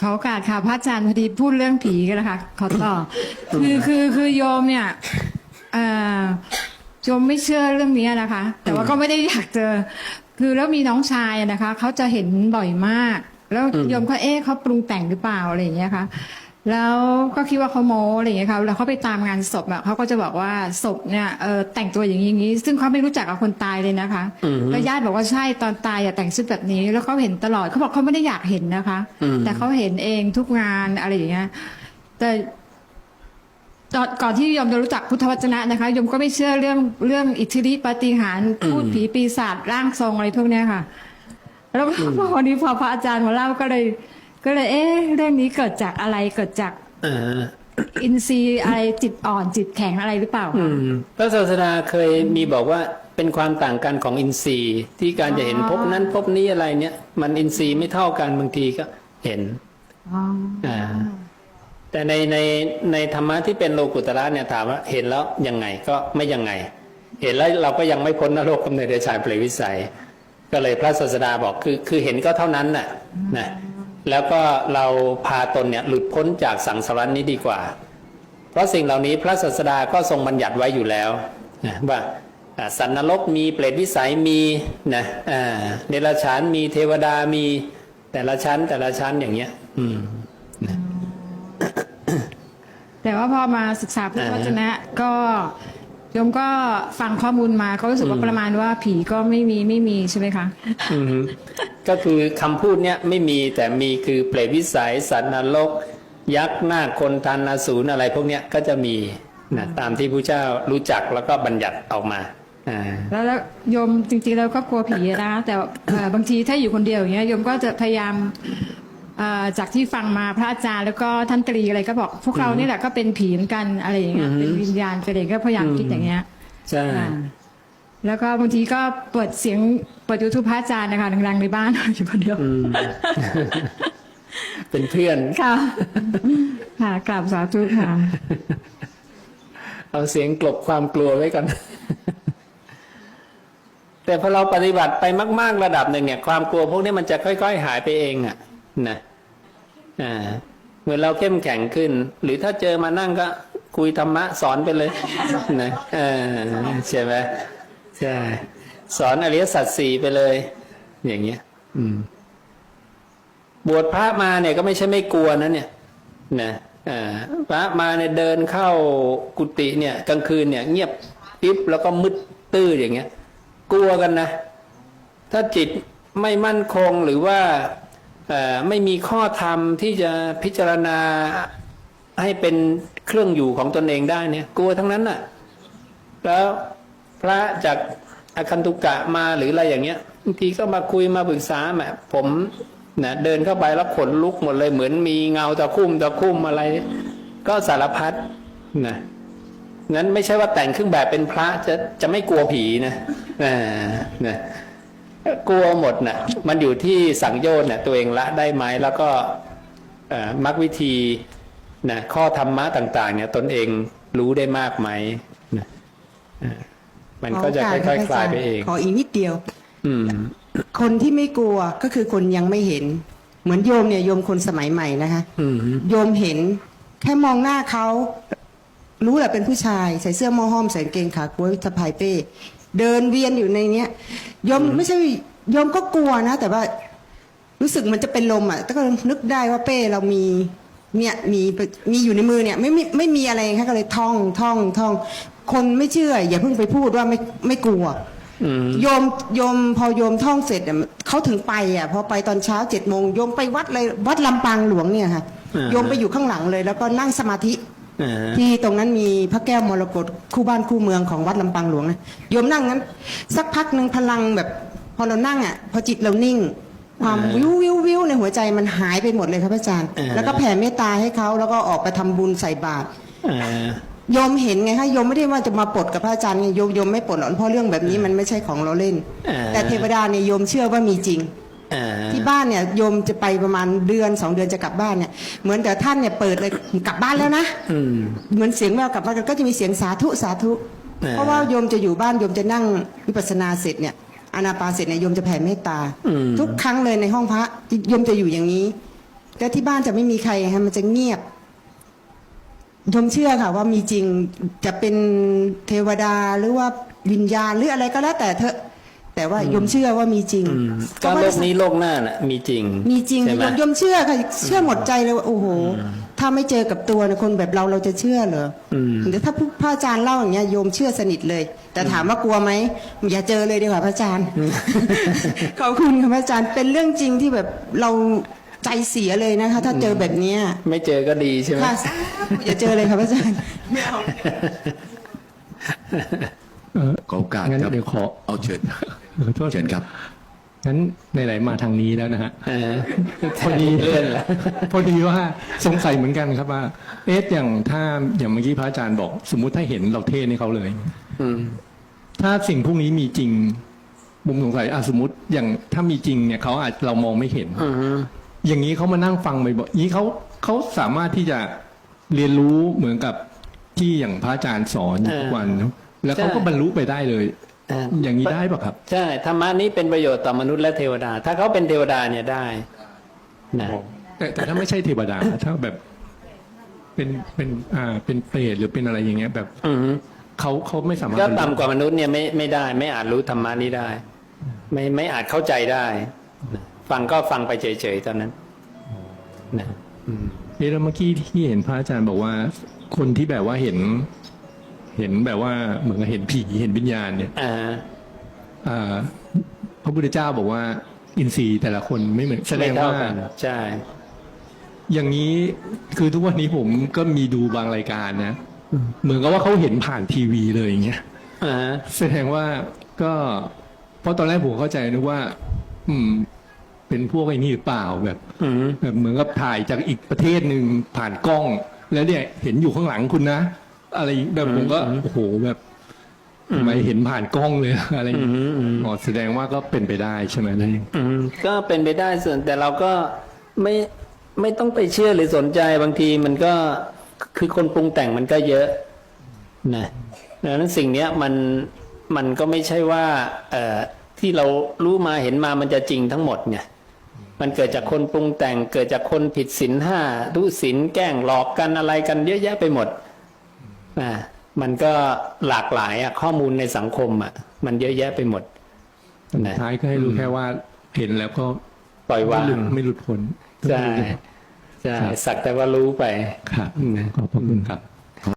ขอโอกาสค่ะพระอาจารย์พอดีพูดเรื่องผีกันนะคะขอต่อ คือคือคือโยมเนี่ยเอ่อโยมไม่เชื่อเรื่องนี้นะคะ แต่ว่าก็ไม่ได้อยากเจอ คือแล้วมีน้องชายอะนะคะเขาจะเห็นบ่อยมาก แล้วโยมก็เอ๊ะเขาปรุงแต่งหรือเปล่าอะไรอย่างเงี้ยค่ะ แล้วก็คิดว่าเขาโม้อะไรอย่างเงี้ยค่ะแล้วเขาไปตามงานศพอะเขาก็จะบอกว่าศพเนี่ยเออแต่งตัวอย่างนี้อย่างนี้ ซึ่งเขาไม่รู้จักกับคนตายเลยนะคะอืม แล้วญาติบอกว่าใช่ตอนตายอะแต่งชุดแบบนี้ แล้วเขาเห็นตลอดเขาบอกเขาไม่ได้อยากเห็นนะคะ อืม แต่เขาเห็นเองทุกงานอะไรอย่างเงี้ยแต่ตอนก่อนที่โยมจะรู้จักพุทธวจนะนะคะโยมก็ไม่เชื่อเรื่องเรื่องอิทธิฤทธิปาฏิหาริย์พูดผีปีศาจร่างทรงอะไรพวกเนี้ยค่ะ แล้วพอวันนี้พอพระอาจารย์มาเล่าก็เลย ก็เลยเอ๊ะเรื่องนี้เกิดจากอะไรเกิดจากเอออินทรีย์อะไรจิตอ่อนจิตแข็งอะไรหรือเปล่าอืคะมพระศาสดาเคยมีบอกว่าเป็นความต่างกันของอินทรีย์ ที่การจะเห็นอ๋อพบนั้นพบนี้อะไรเนี่ย มันอินทรีย์ไม่เท่ากันบางทีก็เห็นอ๋อออ่าแต่ในในในธรรมะที่เป็นโลกุตระเนี่ยถามว่าเห็นแล้วยังไงก็ไม่ยังไง เห็นแล้วเราก็ยังไม่พ้นนรกกำเนิดเดชานเปรตวิสัย ก็เลยพระศาสดาบอกคือคือเห็นก็เท่านั้นน่ะนะ แล้วก็เราพาตนเนี่ยหลุดพ้นจากสังสารวัฏนี้ดีกว่า เพราะสิ่งเหล่านี้พระศาสดาก็ทรงบัญญัติไว้อยู่แล้วนะว่าอ่าสันนรกมีเปรตวิสัยมีนะอ่าเดรัจฉานมีเทวดามีแต่ละชั้นแต่ละชั้นอย่างเงี้ย อืมแต่ว่าพอมาศึกษาพุทธวจนะก็โยมก็ฟังข้อมูลมาก็รู้สึกว่าประมาณว่าผีก็ไม่มีไม่มีใช่ไหมคะอือฮึ ก็คือคำพูดเนี้ยไม่มีแต่มีคือเปรตวิสัยสัตว์นรก ยักษ์หน้าคคนทันอสูรอะไรพวกเนี้ยก็จะมีนะตามที่พระเจ้ารู้จักแล้วก็บัญญัติออกมาอ่าแล้วแล้วโยมจริงๆแล้วก็กลัวผีนะ แต่เอ่อบางทีถ้าอยู่คนเดียวอย่างเงี้ยโยมก็จะพยายามเอ่อจากที่ฟังมาพระอาจารย์แล้วก็ท่านตรีอะไรก็บอก พวกเรานี่แหละก็เป็นผีเหมือนกันอะไรอย่างเงี้ยเป็นวิญญาณเป็นอะไรก็พยายามคิดอย่างเงี้ยใช่อ่า แล้วก็บางทีก็เปิดเสียงเปิดยูทูปพระอาจารย์นะคะดังๆในบ้านอยู่คนเดียวอืมเป็นเพื่อนค่ะค่ะกราบสาธุค่ะ เอาเสียงกลบความกลัวไว้ก่อนแต่พอเราปฏิบัติไปมาก ๆ ระดับหนึ่งเนี่ย ความกลัวพวกนี้มันจะค่อย ๆ หายไปเองอะนะอ่าเหมือนเราเข้มแข็งขึ้น หรือถ้าเจอมานั่งก็คุยธรรมะสอนไปเลยนะเออใช่ไหม ใช่สอนอริยสัจสี่ไปเลย อย่างเงี้ย อืม บวชพระมาเนี่ยก็ไม่ใช่ไม่กลัวนะเนี่ยนะอ่าพระมาเนี่ยเดินเข้ากุฏิเนี่ย กลางคืนเนี่ย เงียบปิ๊บแล้วก็มืดตื้ออย่างเงี้ย กลัวกันนะ ถ้าจิตไม่มั่นคงหรือว่าอไม่มีข้อธรรมที่จะพิจารณาให้เป็นเครื่องอยู่ของตนเองได้เนี่ย กลัวทั้งนั้นน่ะ แล้ว พระจากอาคันตุกะมาหรืออะไรอย่างเงี้ยบางทีก็มาคุยมาปรึกษาแหมผมนะเดินเข้าไปแล้วขนลุกหมดเลยเหมือนมีเงาตะคุ่มตะคุ่มอะไร ก็สารพัดนะงั้นไม่ใช่ว่าแต่งเครื่องแบบเป็นพระจะจะไม่กลัวผีนะอ่านะกลัวหมดนะมันอยู่ที่สังโยชน์นะตัวเองละได้ไหมแล้วก็มรรควิธีนะข้อธรรมะต่าง ๆ เนี่ย ตนเองรู้ได้มากไหมนะอ่า มันก็จะขค่โกาอยสๆคลายไปเองขออีกนิดเดียว อืม คนที่ไม่กลัวก็คือคนยังไม่เห็น เหมือนโยมเนี่ยโยมคนสมัยใหม่นะคะอืมโยมเห็น แค่มองหน้าเขารู้แหละเป็นผู้ชายใส่เสื้อหมอห้อมใส่กางเกงขากล้วยสะพายเป้ เดินเวียนอยู่ในเนี้ยโยมไม่ใช่โยมก็กลัวนะ แต่ว่ารู้สึกมันจะเป็นลมอะแต่ก็นึกได้ว่าเป้เรามีเนี่ยมีมีอยู่ในมือเนี่ย ไม่ไม่ไม่มีอะไรค่ะก็เลยท่องท่องท่อง คนไม่เชื่อ อย่าเพิ่งไปพูดว่าไม่ไม่กลัวอืมโยมโยมพอโยมท่องเสร็จอะเขาถึงไปอะพอไปตอนเช้าเจ็ดโมงโยมไปวัดเลยวัดลำปางหลวงเนี่ยค่ะอ่าโยมไปอยู่ข้างหลังเลย แล้วก็นั่งสมาธิอ่าที่ตรงนั้นมีพระแก้วมรกตคู่บ้านคู่เมืองของวัดลำปางหลวงนะโยมนั่งนั้น สักพักหนึ่งพลังแบบ พอเรานั่งอะ พอจิตเรานิ่ง ความวิววิววิวในหัวใจมันหายไปหมดเลยครับอาจารย์ แล้วก็แผ่เมตตาให้เขาแล้วก็ออกไปทำบุญใส่บาตรอ่า โยมเห็นไงคะโยมไม่ได้ว่าจะมาปลดกับพระอาจารย์ไงโยมโยมไม่ปลดหรอกเพราะเรื่องแบบนี้มันไม่ใช่ของเราเล่น อ่า แต่เทวดาเนี่ยโยมเชื่อว่ามีจริง อ่าที่บ้านเนี่ยโยมจะไปประมาณเดือนสองเดือนจะกลับบ้านเนี่ยเหมือนแต่ท่านเนี่ยเปิดเลยกลับบ้านแล้วนะ อืม เหมือนเสียงแววกลับบ้านก็จะมีเสียงสาธุสาธุ อ่า เพราะว่าโยมจะอยู่บ้านโยมจะนั่งวิปัสสนาเสร็จเนี่ยอานาปานเสร็จเนี่ยโยมจะแผ่เมตตาอืมทุกครั้งเลยในห้องพระโยมจะอยู่อย่างนี้ แต่ที่บ้านจะไม่มีใครฮะมันจะเงียบ โยมเชื่อค่ะว่ามีจริงจะเป็นเทวดาหรือว่าวิญญาณหรืออะไรก็แล้วแต่เถอะ แต่ว่าโยมเชื่อว่ามีจริงอืมก็โลกนี้โลกหน้าน่ะมีจริงมีจริงใช่ไหมโยมโยมเชื่อค่ะ เชื่อหมดใจเลยว่าโอ้โห ถ้าไม่เจอกับตัวนะคนแบบเราเราจะเชื่อเหรออืมแต่ถ้าพระอาจารย์เล่าอย่างเงี้ยโยมเชื่อสนิทเลย แต่ถามว่ากลัวไหมอย่าเจอเลยดีกว่าพระอาจารย์ ขอบคุณค่ะพระอาจารย์เป็นเรื่องจริงที่แบบเรา ใจเสียเลยนะคะ ถ้าเจอแบบเนี้ยไม่เจอก็ดีใช่ไหมค่ะสาธุอย่าเจอเลยค่ะพระอาจารย์ไม่เอาขอโอกาสงั้นครับเดี๋ยวขอเอาเชิญขอโทษเชิญครับงั้นไหนๆมาทางนี้แล้วนะฮะเออพอดีเลื่อนละพอดีว่าสงสัยเหมือนกันครับว่า เอ๊ะอย่างถ้าอย่างเมื่อกี้พระอาจารย์บอก สมมุติถ้าเห็นเราเทศให้เขาเลยอืมถ้าสิ่งพวกนี้มีจริงมุมสงสัยอะสมมติอย่างถ้ามีจริงเนี่ยเขาอาจเรามองไม่เห็น อืมอย่างนี้เขามานั่งฟังบ่อยๆอย่างนี้เขาเขาสามารถที่จะเรียนรู้เหมือนกับที่อย่างพระอาจารย์สอนอยู่ทุกวันเนอะแล้วเขาก็บรรลุไปได้เลยเอออย่างนี้ได้ปะครับ ใช่ธรรมะนี้เป็นประโยชน์ต่อมนุษย์และเทวดา ถ้าเขาเป็นเทวดาเนี่ยได้นะแต่แต่ถ้าไม่ใช่เทวดา ถ้าแบบ เป็นเป็นอ่าเป็นเปรตหรือเป็นอะไรอย่างเงี้ย แบบอืมเขาเขาไม่สามารถก็บรรลุ ต่ำกว่ามนุษย์เนี่ยไม่ไม่ได้ ไม่อาจรู้ธรรมะนี้ได้ ไม่ไม่อาจเข้าใจได้นะ ฟังก็ฟังไปเฉยๆตอนนั้นนะอืมเอ๊ะแล้วเมื่อกี้ที่เห็นพระอาจารย์บอกว่า คนที่แบบว่าเห็น เห็นแบบว่าเหมือนกับเห็นผีเห็นวิญญาณเนี่ยอ่าอ่าพระพุทธเจ้าบอกว่า อินทรีย์แต่ละคนไม่เหมือนแสดไม่งเท่าว่ากันใช่ อย่างนี้คือทุกวันนี้ผมก็มีดูบางรายการนะเหมือนกับว่าเขาเห็นผ่านทีวีเลยอย่างเงี้ยอ่าแสดงว่าก็ เพราะตอนแรกผมเข้าใจนึกว่า อืม เป็นพวกไอ้นี่หรือเปล่าแบบอืมแบบเหมือนกับถ่ายจากอีกประเทศหนึ่งผ่านกล้อง แล้วเนี่ยเห็นอยู่ข้างหลังคุณนะ อะไรแบบผมก็โอ้โหแบบทำไมเห็นผ่านกล้องเลยอะไรอย่างเงี้ยอืมอืมอ๋อแสดงว่าก็เป็นไปได้ใช่ไหมนั่นเองอืมก็เป็นไปได้ส่วนแต่เราก็ไม่ไม่ต้องไปเชื่อหรือสนใจบางทีมันก็คือคนปรุงแต่งมันก็เยอะนะดังนั้นสิ่งเนี้ยมันมันก็ไม่ใช่ว่า เอ่อที่เรารู้มาเห็นมามันจะจริงทั้งหมดเนี่ย มันเกิดจากคนปรุงแต่ง เกิดจากคนผิดศีลห้าทุศีลแกล้งหลอกกันอะไรกันเยอะแยะไปหมดอ่ามันก็หลากหลายอะข้อมูลในสังคมอะมันเยอะแยะไปหมดสุดนะท้ายก็ให้รู้แค่ว่าเห็นแล้วก็ปล่อยวาไม่หลุงดไม่หลุดพ้นใช่ใช่สักแต่ว่ารู้ไปครับขอบพระคุณครับ